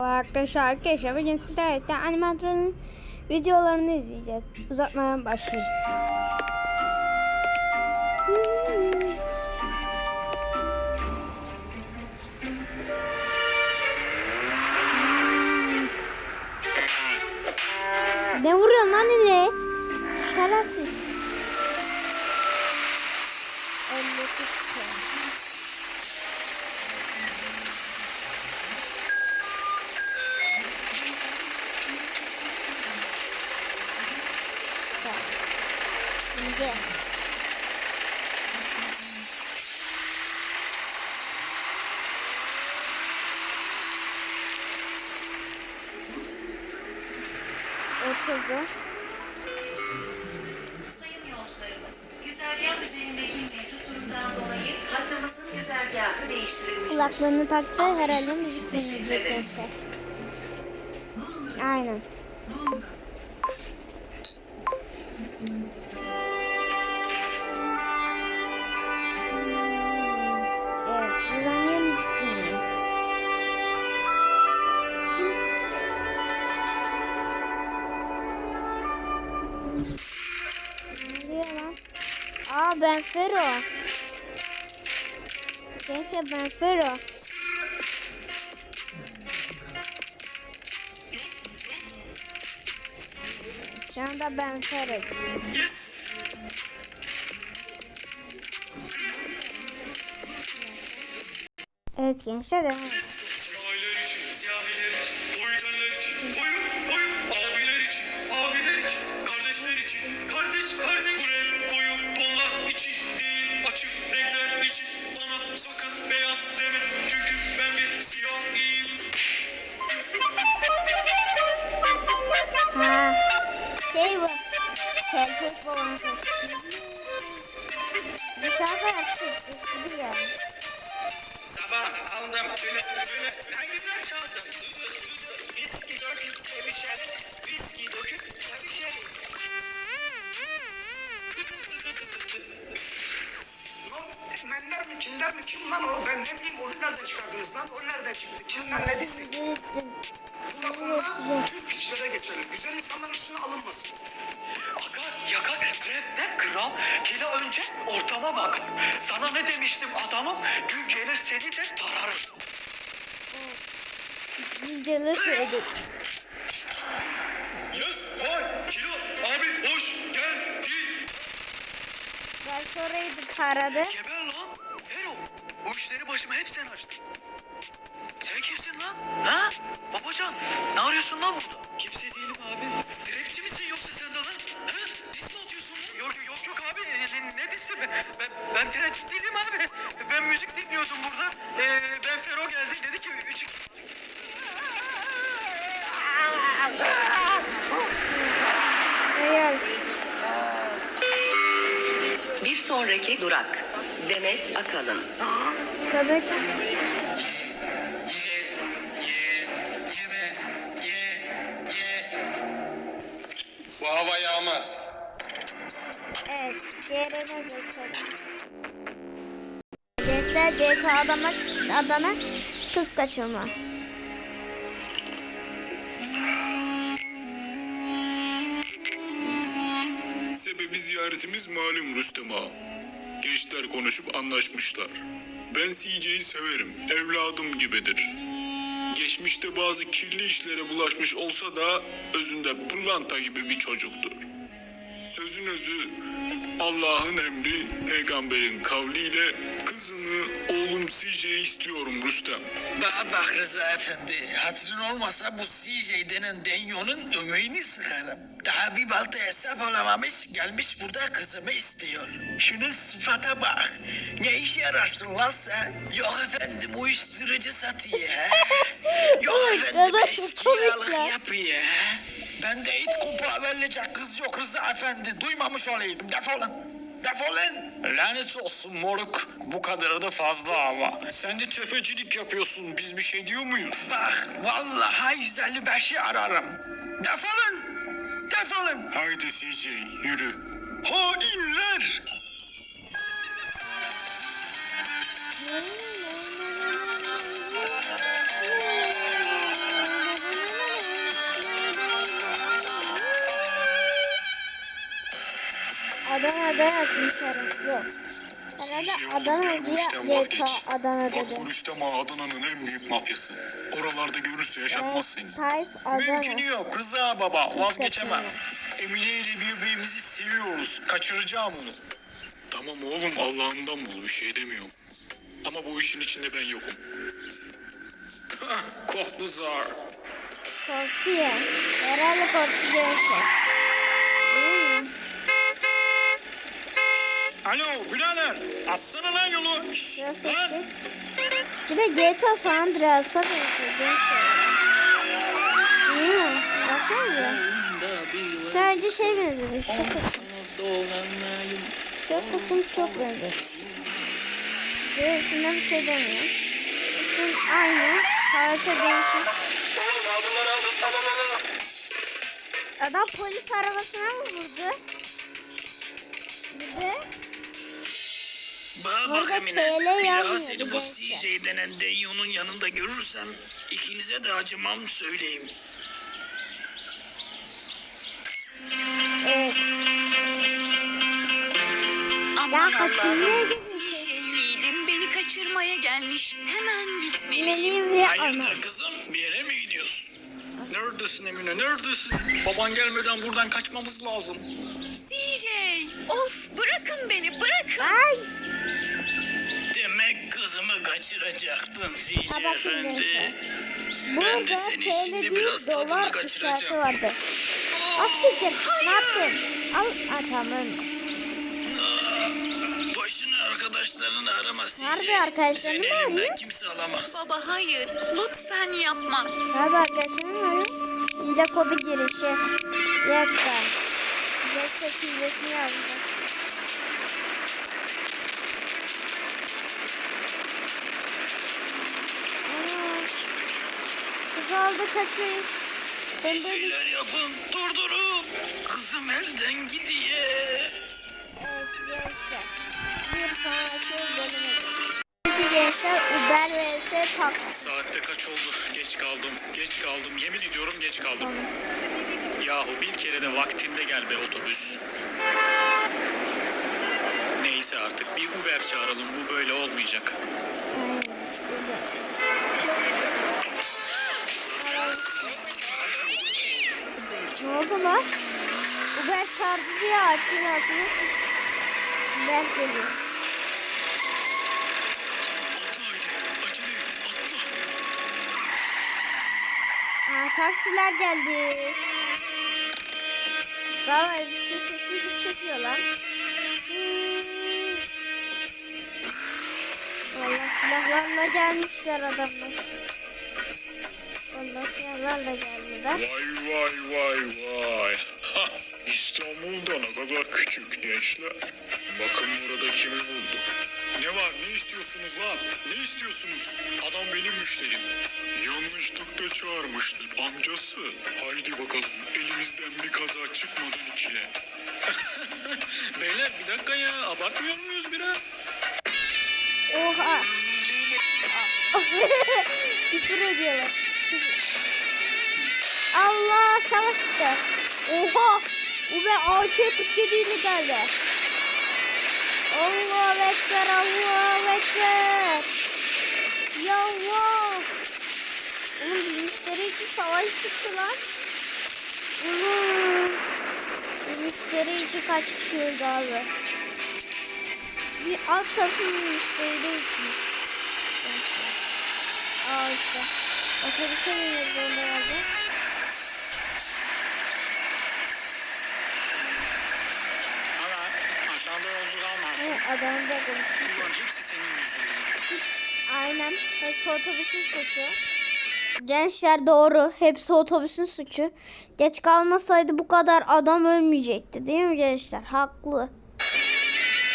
Arkadaşlar arkadaşlar bugün sizlerle animatronun videolarını izleyeceğiz. Uzatmadan başlayalım. Ne vuruyorsun lan ne? Şerefsiz. 59 puan. Şimdi. Oturdu. Sayın yolcularımız, güzergah üzerindeki mevcut durumdan dolayı hattımızın güzergahı değiştirilmiştir. Kulaklığını taktı herhalde müzik dinleyecek. Aynen. Ben Fero. Gençler ben Fero. Şu anda ben Fero. Evet gençler devam Keltoş falan Bir şarkı yaptık. Eski ya. Sabah aldım, söyle, söyle, ne güzel çaldın. Viski döküp sevişelim, viski döküp sevişelim. Mender mi, kinder mi, kim lan o? Ben ne bileyim, onu nereden çıkardınız lan? O nereden çıktı? Kimden ne disi? Bu lafında tüm piçlere geçelim. Güzel insanların üstüne alınmasın. Akar, yakar, rapte kral. Kilo önce ortama bakar. Sana ne demiştim adamım? Gün gelir seni de tararım. Gelir söyledik. Yes, vay, kilo, abi hoş geldin. Belki orayı da taradı. Geber lan, Fero. Bu işleri başıma hep sen açtın. Sen kimsin lan? Ha? Babacan, ne arıyorsun lan burada? Kimse değilim abi. Ne dizisi? Ben, ben, trenci değilim abi. Ben müzik dinliyordum burada. Ee, ben Fero geldi, dedi ki üç... Hayır. Bir sonraki durak, Demet Akalın. Tabii. Bu hava yağmaz. Evet, diğerine geçelim. Gençler GTA adama, adana kız kaçırma. Sebebi ziyaretimiz malum Rüstem Ağa. Gençler konuşup anlaşmışlar. Ben CJ'yi severim, evladım gibidir. Geçmişte bazı kirli işlere bulaşmış olsa da özünde pırlanta gibi bir çocuktur. Sözün özü Allah'ın emri, peygamberin kavliyle kızını oğlum CJ'yi istiyorum Rüstem. Bana bak Rıza Efendi, hatırın olmasa bu CJ denen denyonun ömeğini sıkarım. Daha bir balta hesap alamamış, gelmiş burada kızımı istiyor. Şunun sıfata bak. Ne işe yararsın lan sen? Yok efendim uyuşturucu satıyor he. Yok efendim eşkıyalık yapıyor he. Ben de it kupa verilecek kız yok Rıza Efendi. Duymamış olayım. Defolun. Defolun. Lanet olsun moruk. Bu kadarı da fazla ama. Sen de tefecilik yapıyorsun. Biz bir şey diyor muyuz? Bak vallahi 155'i ararım. Defolun. Defolun. Haydi CJ yürü. Hainler. Adana'da yazmışlar. Yok. Herhalde oğlum Adana diye vazgeç. Adana Bak dedi. bu Rüstem Ağa Adana'nın en büyük mafyası. Oralarda görürse yaşatmaz seni. Tayyip Adana. Mümkünü yok Rıza baba vazgeçemem. Emine ile birbirimizi seviyoruz. Kaçıracağım onu. Tamam oğlum Allah'ından bul bir şey demiyorum. Ama bu işin içinde ben yokum. Koklu zar. Korktu ya. Herhalde korktu gençler. Değil mi? Alo birader. Assana lan yolu. Şşş, Biraz lan. açtık. Bir de GTA San Andreas'a benziyor gençler. Hmm, baksanıza. Sadece şey benziyor. Şu kısım. Şu kısım çok benziyor. Gerisinde bir şey demiyor. İsim aynı. Harita değişik. Adam polis arabasına mı vurdu? Bir de Bana Orada bak Emine. TL Bir daha seni bu gençler. CJ denen Denyon'un yanında görürsem ikinize de acımam söyleyeyim. evet. Aman Ya kaçırmaya Allah'ım. gitmiş. CJ'ydim. Beni kaçırmaya gelmiş. Hemen gitmeliyim. Melih ve ana. Hayırdır kızım bir yere mi gidiyorsun? Neredesin Emine neredesin? Baban gelmeden buradan kaçmamız lazım. CJ. Of bırakın beni bırakın. Ay. Kaçıracaktın Ha, bakın efendi. Ben Burada de seni TL şimdi değil biraz tadını dolar kaçıracağım. işareti vardı. Asiktir. Ne yaptın? Al. Ha, tamam. Boşuna arkadaşlarını arama CJ. Harbi arkadaşlarını Seni mı elimden arıyor? kimse alamaz. Baba hayır. Lütfen yapma. Tabi arkadaşlarım var. Hile kodu girişi. Yakta. Destek hilesini yazdı. Kız aldı kaçıyor. Ben Bir de şeyler yapın durdurun. Kızım elden gidiyor. Evet gençler. Bir sonraki bölüme geçelim. Şimdi gençler Uber vs taksi. Saatte kaç oldu? Geç kaldım. Geç kaldım. Yemin ediyorum geç kaldım. Yahu bir kere de vaktinde gel be otobüs. Neyse artık bir Uber çağıralım. Bu böyle olmayacak. Oldu lan? Uber çağırdı diye artıyor artıyor. Uber geliyor. Atla haydi. Acele et. Atla. Aa, taksiler geldi. Valla elbise sesi çekiyor lan. Valla silahlarla gelmişler adamlar. Valla silahlarla geldiler. Vay vay vay vay. Ha, İstanbul'da ne kadar küçük gençler. Bakın burada kimi buldum. Ne var ne istiyorsunuz lan? Ne istiyorsunuz? Adam benim müşterim. Yanlışlıkla çağırmıştır amcası. Haydi bakalım elimizden bir kaza çıkmadan ikile. Beyler bir dakika ya abartmıyor muyuz biraz? Oha. Küfür ediyorlar. Allah savaş çıktı. Oha. Ube AK-47 ile geldi. Allah ekber Allah ekber. Ya Allah. Oğlum müşteri için savaş çıktı lan. Oğlum. Müşteri için kaç kişi öldü abi? Bir alt tarafı müşteri için. Aa işte. Otobüse bineceğiz onda herhalde. Kalmaz. Evet adamı da konuştuk. Ulan hepsi senin yüzünden. Aynen. Hepsi otobüsün suçu. Gençler doğru. Hepsi otobüsün suçu. Geç kalmasaydı bu kadar adam ölmeyecekti. Değil mi gençler? Haklı.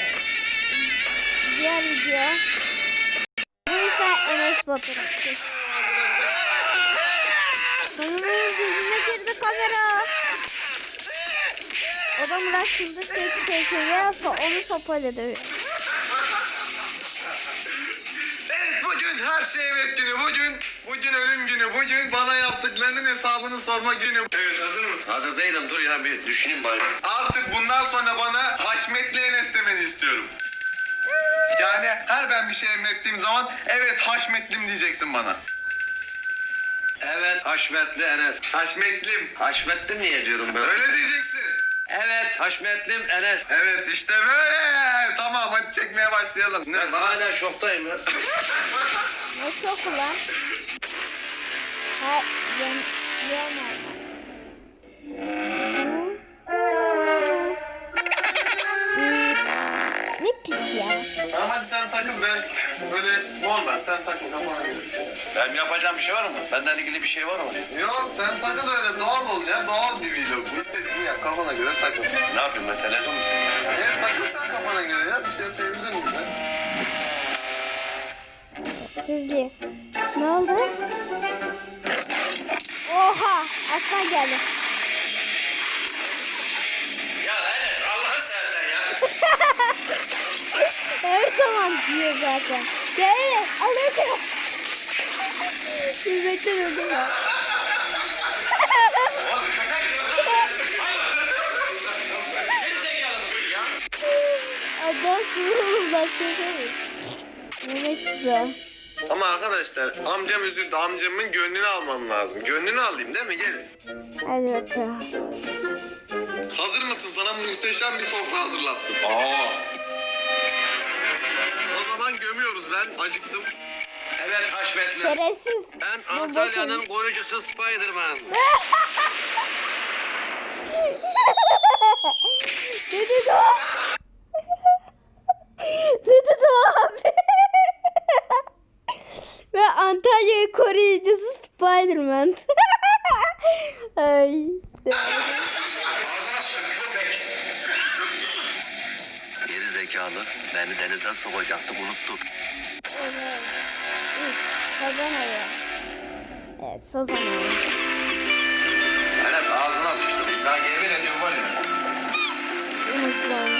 Evet. Diğer video. Neyse Enes Batur. Kameranın gözüne girdi kamera. Adam uğraştığında tek tek ve onu sopayla dövüyor. Evet bugün her şey evet günü bugün bugün ölüm günü bugün bana yaptıkları Haşmetlerinin hesabını sormak günü. Evet hazır mısın? Hazır değilim dur ya bir düşüneyim bari. Artık bundan sonra bana Haşmetli Enes demeni istiyorum. Yani her ben bir şey emrettiğim zaman evet Haşmetlim diyeceksin bana. Evet Haşmetli Enes. Haşmetlim. Haşmetli niye diyorum böyle? Öyle diyeceksin. Evet Haşmetlim Enes. Evet işte böyle. Tamam hadi çekmeye başlayalım. Ne Ben bana hala şoktayım ya. Ne çok ulan? Ha, yan, yan Ne pis ya. Tamam hadi sen takıl ben böyle normal sen takıl kafana göre. Benim yapacağım bir şey var mı? Benden ilgili bir şey var mı? Yok sen takıl öyle doğal ol ya doğal bir vlog bu istediğini yap kafana göre takıl. Ne yapayım ben televizyon mu? Evet takıl sen kafana göre ya bir şey atabilir miyim ben? Sizli. Ne oldu? Oha! Aslan geldi. Her zaman diyor zaten. Gel sever. Hürmetten öldüm ya. Adam sığırım güzel. Ama arkadaşlar amcam üzüldü amcamın gönlünü almam lazım. Gönlünü alayım değil mi gelin. Hadi bakalım. Hazır mısın sana muhteşem bir sofra hazırlattım. Aa. Gömüyoruz ben acıktım. Evet Haşmetli. Şerefsiz. Ben Antalya'nın koruyucusu Spiderman. Ne dedi o? ne dedi o abi? Ve Antalya koruyucusu Spiderman. Ay. Geri zekalı. Beni denize sokacaktı unuttum. Sazan ayı. Evet sazan ayı. Enes ağzına sıçtım. Ya yemin ediyorum var ya. Unuttum.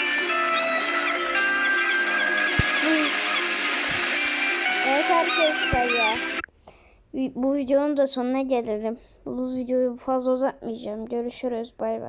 Evet arkadaşlar ya. Bu videonun da sonuna gelelim. Bu videoyu fazla uzatmayacağım. Görüşürüz. Bay bay.